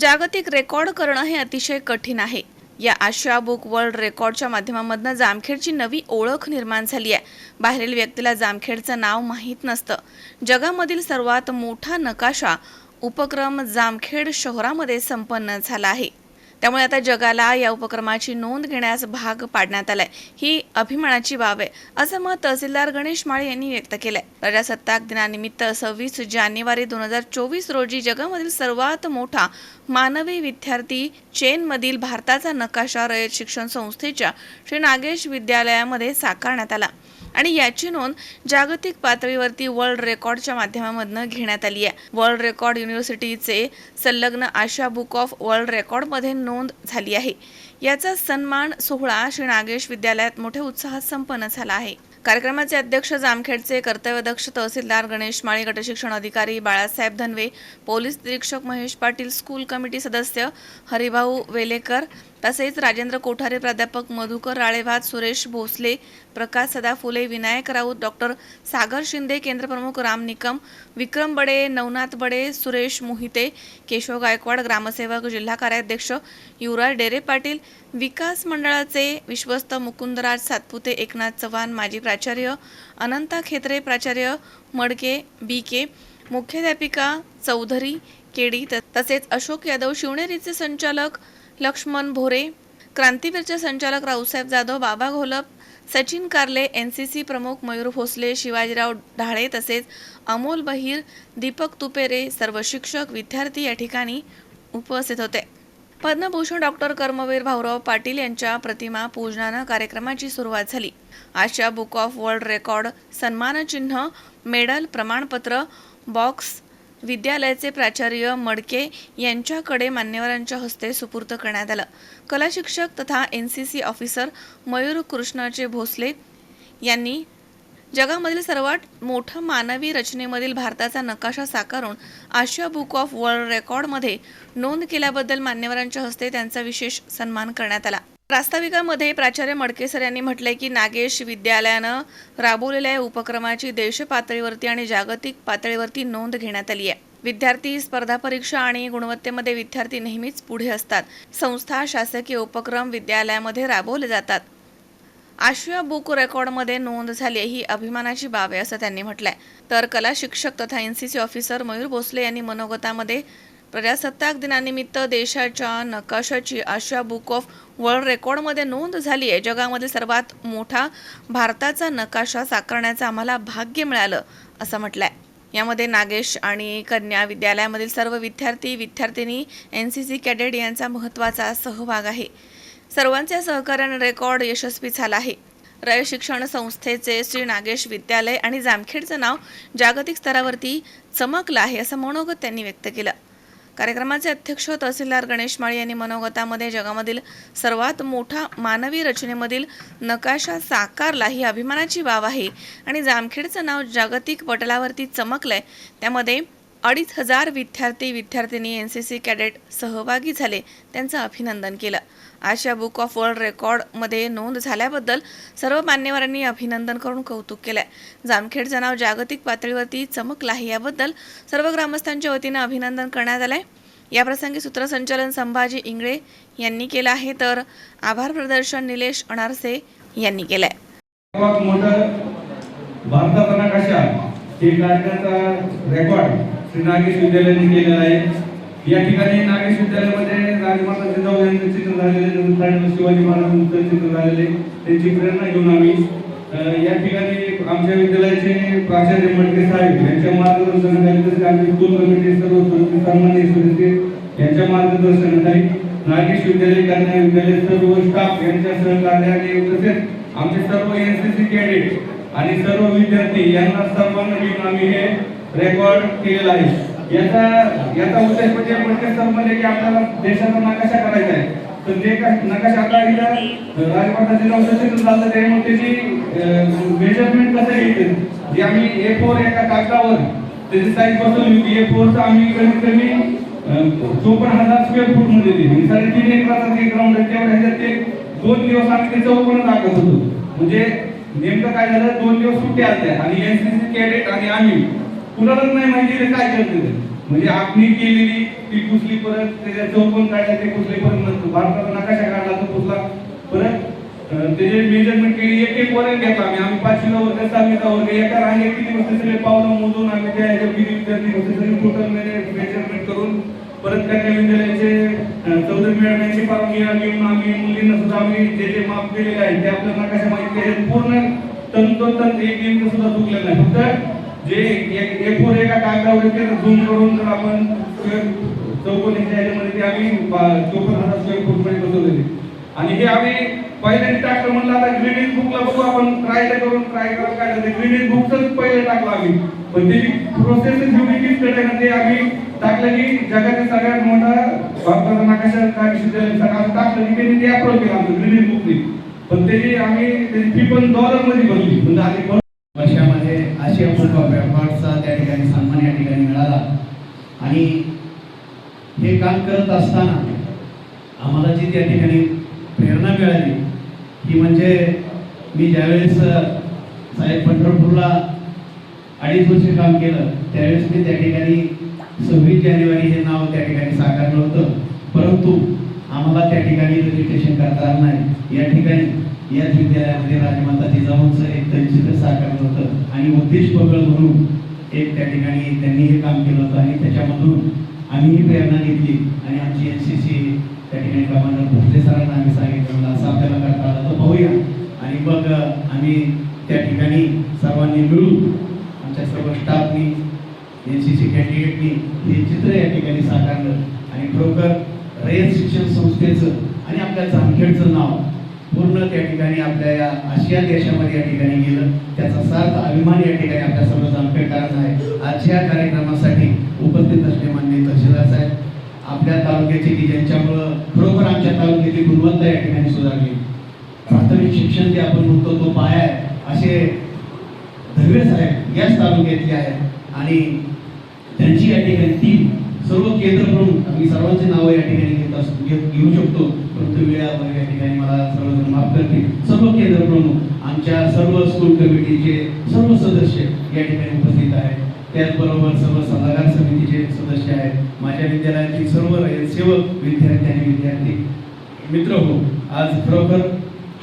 जागतिक रेकॉर्ड करणं हे अतिशय कठीण आहे. या आशिया बुक वर्ल्ड रेकॉर्डच्या माध्यमामधनं जामखेडची नवी ओळख निर्माण झाली आहे. बाहेरील व्यक्तीला जामखेडचं नाव माहीत नसतं. जगामधील सर्वात मोठा नकाशा उपक्रम जामखेड शहरामध्ये संपन्न झाला आहे. त्यामुळे आता जगाला या उपक्रमाची नोंद घेण्यास भाग पाडण्यात आलाय. ही अभिमानाची बाब आहे असं मत तहसीलदार गणेश माळे यांनी व्यक्त केलंय. प्रजासत्ताक दिनानिमित्त सव्वीस जानेवारी दोन हजार चोवीस रोजी जगामधील सर्वात मोठा मानवी विद्यार्थी चेनमधील भारताचा नकाशा रयत शिक्षण संस्थेच्या श्री नागेश विद्यालयामध्ये साकारण्यात आला. आणि याची नोंद जागतिक पातळीवरती वर्ल्ड रेकॉर्डच्या माध्यमामधनं घेण्यात आली आहे. वर्ल्ड रेकॉर्ड युनिव्हर्सिटीचे संलग्न आशा बुक ऑफ वर्ल्ड रेकॉर्डमध्ये नोंद झाली आहे. याचा सन्मान सोहळा श्री नागेश विद्यालयात मोठ्या उत्साहात संपन्न झाला आहे. कार्यक्रमाचे अध्यक्ष जामखेडचे कर्तव्यदक्ष तहसीलदार गणेश माळी गटशिक्षण अधिकारी बाळासाहेब धनवे पोलीस निरीक्षक महेश पाटील स्कूल कमिटी सदस्य हरिभाऊ वेलेकर तसेच राजेंद्र कोठारे प्राध्यापक मधुकर राळेभात सुरेश भोसले प्रकाश सदा फुले विनायक राऊत डॉक्टर सागर शिंदे केंद्रप्रमुख राम निकम विक्रम बडे नवनाथ बडे सुरेश मोहिते केशव गायकवाड ग्रामसेवक जिल्हा कार्याध्यक्ष युवराज डेरे पाटील विकास मंडळाचे विश्वस्त मुकुंदराज सातपुते एकनाथ चव्हाण माजी प्राचार्य अनंता खेत्रे प्राचार्य मडके बी के मुख्याध्यापिका चौधरी केडी त- तसेच अशोक यादव शिवनेरीचे संचालक लक्ष्मण भोरे क्रांतीवीरचे संचालक Raosaheb Jadhav Baba Gholap Sachin Karle N C C प्रमुख मयूर भोसले शिवाजीराव ढाळे तसेच अमोल बहीर दीपक तुपेरे सर्व शिक्षक विद्यार्थी या ठिकाणी उपस्थित होते. पद्मभूषण डॉक्टर कर्मवीर भाऊराव पाटील यांच्या प्रतिमा पूजनानं कार्यक्रमाची सुरुवात झाली. Asia book of world record सन्मानचिन्ह मेडल प्रमाणपत्र बॉक्स विद्यालयाचे प्राचार्य मडके यांच्याकडे मान्यवरांच्या हस्ते सुपूर्द करण्यात आलं. कला शिक्षक तथा N C C officer Mayur कृष्णाचे Bhosale यांनी जगामधील सर्वात मोठं मानवी रचनेमधील भारताचा नकाशा साकारून आशिया बुक ऑफ वर्ल्ड रेकॉर्डमध्ये नोंद केल्याबद्दल मान्यवरांच्या हस्ते त्यांचा विशेष सन्मान करण्यात आला. प्रास्ताविकामध्ये प्राचार्य मडकेसर यांनी म्हटलंय की नागेश विद्यालयानं राबवलेल्या या उपक्रमाची देशपातळीवरती आणि जागतिक पातळीवरती नोंद घेण्यात आली आहे विद्यार्थी स्पर्धा परीक्षा आणि गुणवत्तेमध्ये विद्यार्थी नेहमीच पुढे असतात. संस्था शासकीय उपक्रम विद्यालयामध्ये राबवले जातात. आशिया बुक रेकॉर्डमध्ये नोंद झाली ही अभिमानाची बाब आहे असं त्यांनी म्हटलंय. तर कला शिक्षक तथा N C C officer Mayur Bhosale यांनी मनोगतामध्ये प्रजासत्ताक दिनानिमित्त देशाच्या नकाशाची आशिया बुक ऑफ वर्ल्ड रेकॉर्डमध्ये नोंद झाली आहे. जगामध्ये सर्वात मोठा भारताचा नकाशा साकारण्याचं आम्हाला भाग्य मिळालं असं म्हटलंय. यामध्ये नागेश आणि कन्या विद्यालयामधील सर्व विद्यार्थी विद्यार्थिनी एन सी सी कॅडेट यांचा महत्त्वाचा सहभाग आहे. सर्वांच्या सहकार्याने रेकॉर्ड यशस्वी झाला आहे. रय शिक्षण संस्थेचे श्री नागेश विद्यालय आणि जामखेडचं नाव जागतिक स्तरावरती चमकलं आहे असं मनोगत त्यांनी व्यक्त केलं. कार्यक्रमाचे अध्यक्ष तहसीलदार गणेश माळी यांनी मनोगतामध्ये जगामधील सर्वात मोठा मानवी रचनेमधील नकाशा साकारला ही अभिमानाची बाब आहे आणि जामखेडचं नाव जागतिक पटलावरती चमकलंय. त्यामध्ये अडीच हजार विद्यार्थी विद्यार्थिनी एन सी सी कॅडेट सहभागी झाले त्यांचं अभिनंदन केलं. आशिया बुक ऑफ वर्ल्ड रेकॉर्डमध्ये नोंद झाल्याबद्दल सर्व मान्यवरांनी अभिनंदन करून कौतुक केलं आहे जामखेडचं नाव जागतिक पातळीवरती चमकलं आहे याबद्दल सर्व ग्रामस्थांच्या वतीनं अभिनंदन करण्यात आलं आहे याप्रसंगी सूत्रसंचालन संभाजी इंगळे यांनी केलं आहे तर आभार प्रदर्शन निलेश अनारसे यांनी केलं आहे भारताचा नकाशा हे काढण्याचा रेकॉर्ड श्री नागेश विद्यालयाने केलेला आहे. या ठिकाणी नागेश विद्यालयामध्ये राजमाता जिजाऊ यांचे चित्र झालेले नंतर शिवाजी महाराजांचं चित्र झालेले त्यांची प्रेरणा घेऊन आम्ही या ठिकाणी आमच्या विद्यालयाचे प्राचार्य मडके साहेब यांच्या मार्गदर्शनाखाली तसेच आमचे स्कूल कमिटी सर्व सदस्य सन्मान्य सदस्य यांच्या मार्गदर्शनाखाली नागेश विद्यालय कन्या विद्यालय सर्व स्टाफ यांच्या सहकार्याने तसेच आमचे सर्व एन सी सी कॅडेट आणि सर्व विद्यार्थी यांना सर्वांना घेऊन आम्ही हे रेकॉर्ड केलेलं आहे. याचा याचा उद्देश म्हणजे प्रत्येक सर म्हणजे की आपल्याला देशाचा नकाशा करायचा आहे. तर ते काय नकाशा आता एकदा राजमाता जिल्हा चित्र ते मग त्याची मेजरमेंट कसं येते जे आम्ही ए फोर एका कागदावर त्याची साईज बसवली होती. ए फोरचा आम्ही कमीत कमी चोपन्न हजार स्क्वेअर फूटमध्ये दिली. म्हणजे साडेतीन एकराचा जे ग्राउंड आहे तेवढ्या ह्याच्यात ते दोन दिवस आम्ही ते चौपन्न दाखवत होतो. म्हणजे नेमकं काय झालं दोन दिवस सुट्ट्या असल्या आणि एनसीसी कॅडेट आणि आम्ही कुणालाच नाही माहिती ते काय करते म्हणजे आखणी केलेली ती पुसली परत त्याच्या चौकोन काढल्या ते पुसले परत भारताचा नकाशा काढला तो पुसला परत. त्याचे मेजरमेंट केली एक एक वर्ग घेतो आम्ही. आम्ही पाचवीला वर्ग सहावीचा वर्ग एका रांगेत किती बसते सगळे पावलं मोजून आम्ही त्या ह्याच्या किती विद्यार्थी बसते सगळे टोटल मेजरमेंट करून परत कन्या विद्यालयाचे चौदा चौधरी मॅडमांची परवानगी घेऊन आम्ही मुलींना सुद्धा आम्ही जे जे माप केलेले आहे ते आपल्या नकाशा माहिती आहे. पूर्ण तंतोतंत एक इंच सुद्धा चुकलेलं आहे फक्त जे ए फोर एका कागदावर झूम करून जर आपण चौकोनीच्या ह्याच्यामध्ये ते आम्ही चोपन्न हजार स्क्वेअर फूटमध्ये बसवलेले. आणि हे आम्ही पहिल्यांदा टाकलं म्हणलं आता ग्रीनिज बुकला बघू आपण ट्राय करून ट्राय करून काय ते ग्रीनिज बुकच पहिले टाकलं आम्ही. पण त्याची प्रोसेस एवढी किचकट आहे ना ते आम्ही टाकलं की जगातील सगळ्यात मोठा भारताचा नकाशा काय विश्वविद्यालय टाकलं की त्यांनी ते अप्रोच केलं आमचं ग्रीनिज बुकने पण त्याची आम्ही त्याची फी पण डॉलरमध्ये भरली. म्हणजे आधी भर- आशिया बुक ऑफ रेकॉर्डचा त्या ठिकाणी सन्मान या ठिकाणी मिळाला. आणि हे काम करत असताना आम्हाला जी त्या ठिकाणी प्रेरणा मिळाली ती म्हणजे मी ज्यावेळेस साहेब पंढरपूरला अडीच वर्ष काम केलं त्यावेळेस मी त्या ठिकाणी सव्वीस जानेवारी हे नाव त्या ठिकाणी साकारलं होतं. परंतु आम्हाला त्या ठिकाणी रजिस्ट्रेशन करता आलं नाही. या ठिकाणी याच विद्यालयामध्ये राजमाता जिजाऊंचं एक तंचित्र साकारलं होतं. आणि उद्देश पगळ म्हणून एक त्या ठिकाणी त्यांनी हे काम केलं होतं. आणि त्याच्यामधून आम्ही ही प्रेरणा घेतली. आणि आमची एन सी सी त्या ठिकाणी कमांडर भोसले सरांना आम्ही सांगितलं असं आपल्याला करता आलं तर पाहूया. आणि मग आम्ही त्या ठिकाणी सर्वांनी मिळून आमच्या सर्व स्टाफनी एन सी सी कॅन्डिडेटनी हे चित्र या ठिकाणी साकारलं. आणि खरोखर रयत शिक्षण संस्थेचं आणि आपल्या जामखेडचं नाव पूर्ण त्या ठिकाणी आपल्या या आशिया देशामध्ये या ठिकाणी गेलं. त्याचा सार्थ अभिमान या ठिकाणी आपल्या सर्व जामखेडकरांना आहे. आजच्या या कार्यक्रमासाठी उपस्थित असले मान्य तहसीलदार साहेब आपल्या तालुक्याचे की ज्यांच्यामुळं खरोखर आमच्या तालुक्याची गुणवत्ता या ठिकाणी सुधारली. प्राथमिक शिक्षण जे आपण म्हणतो तो पाया आहे. असे धर्वे साहेब याच तालुक्यातले आहेत. आणि त्यांची या ठिकाणी टीम सर्व केंद्र प्रमुख आम्ही सर्वांची नावं या ठिकाणी घेत घेऊ शकतो परंतु वेळा या ठिकाणी मला सर्वजण माफ करतील. सर्व केंद्र प्रमुख आमच्या सर्व स्कूल कमिटीचे सर्व सदस्य या ठिकाणी उपस्थित आहेत. त्याचबरोबर सर्व सल्लागार समितीचे सदस्य आहेत. माझ्या विद्यालयातील सर्व सेवक विद्यार्थी आणि विद्यार्थी. मित्र हो आज खरोखर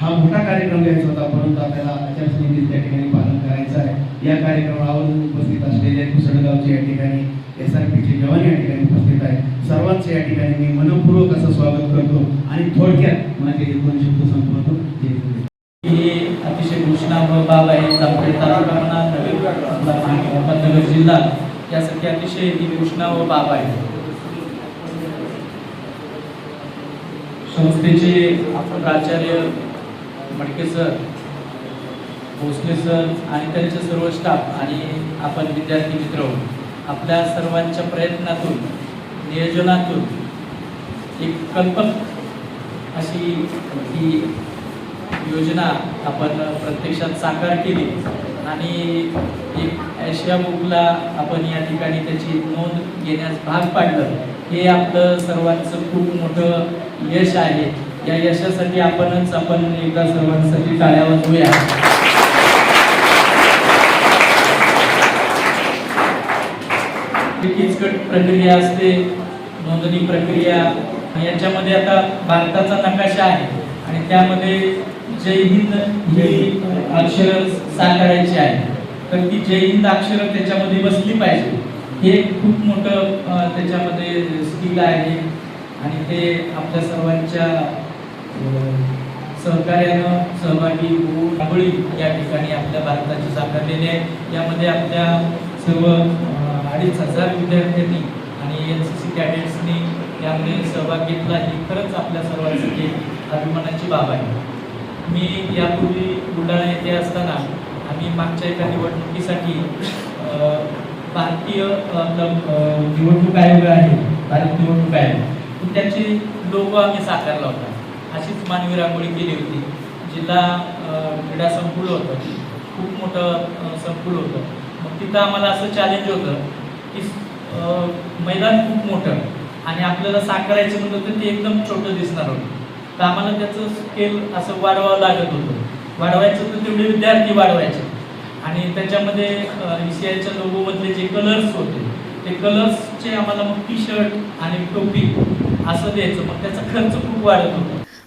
हा मोठा कार्यक्रम घ्यायचा होता परंतु आपल्याला आचारसंहितेत त्या ठिकाणी पालन करायचं आहे. या कार्यक्रमावर उपस्थित असलेले कुसडगावचे या ठिकाणी एस आर पीचे जवान या ठिकाणी उपस्थित आहेत सर्वांचे या ठिकाणी मी मनपूर्वक असं स्वागत करतो आणि थोडक्यात माझे हे दोन शब्द संपवतो जय अतिशय घोषणा बाब आहे. जामखेड तालुका म्हणा नवीन अहमदनगर जिल्हा यासाठी अतिशय ही घोषणा व बाब आहे. संस्थेचे प्राचार्य मडके सर भोसले सर आणि त्यांचे सर्व स्टाफ आणि आपण विद्यार्थी मित्र आपल्या सर्वांच्या प्रयत्नातून नियोजनातून एक कल्पक अशी ही योजना आपण प्रत्यक्षात साकार केली आणि एक आशिया बुकला आपण या ठिकाणी त्याची नोंद घेण्यास भाग पाडलं. हे आपलं सर्वांचं खूप मोठं यश आहे. या यशासाठी आपणच आपण एकदा सर्वांसाठी टाळ्या वाजवूया. किचकट प्रक्रिया असते नोंदणी प्रक्रिया. याच्यामध्ये आता भारताचा नकाशा आहे आणि त्यामध्ये जय हिंद ही अक्षर साकारायची आहे तर ती जय हिंद अक्षर त्याच्यामध्ये बसली पाहिजे. हे खूप मोठं त्याच्यामध्ये स्किल आहे. आणि ते आपल्या सर्वांच्या सहकार्यानं सहभागी होऊन या ठिकाणी आपल्या भारताची साकारलेली आहे. यामध्ये आपल्या सर्व अडीच हजार विद्यार्थ्यांनी आणि एन सी सी कॅडेट्सनी यामध्ये सहभाग घेतला ही खरंच आपल्या सर्वांसाठी अभिमानाची बाब आहे. मी यापूर्वी बुलढाणा येथे असताना आम्ही मागच्या एका निवडणुकीसाठी भारतीय निवडणूक आयोग आहे भारत निवडणूक आयोग तर त्याची लोगो आम्ही साकारला होता. अशीच मानवी रांगोळी केली होती. जिल्हा क्रीडा संकुल होतं. खूप मोठं संकुल होतं. मग तिथं आम्हाला असं चॅलेंज होतं की मैदान खूप मोठं आणि आपल्याला साकारायचं म्हणलं तर ते एकदम छोटं दिसणार होतं. तर आम्हाला त्याचं स्केल असं वाढवावं लागत होतं. वाढवायचं तर तेवढे विद्यार्थी वाढवायचे. आणि त्याच्यामध्ये ईसीआयच्या लोगोमधले जे कलर्स होते ते कलर्सचे आम्हाला मग टी शर्ट आणि टोपी असं द्यायचं. मग त्याचा खर्च खूप वाढत होता.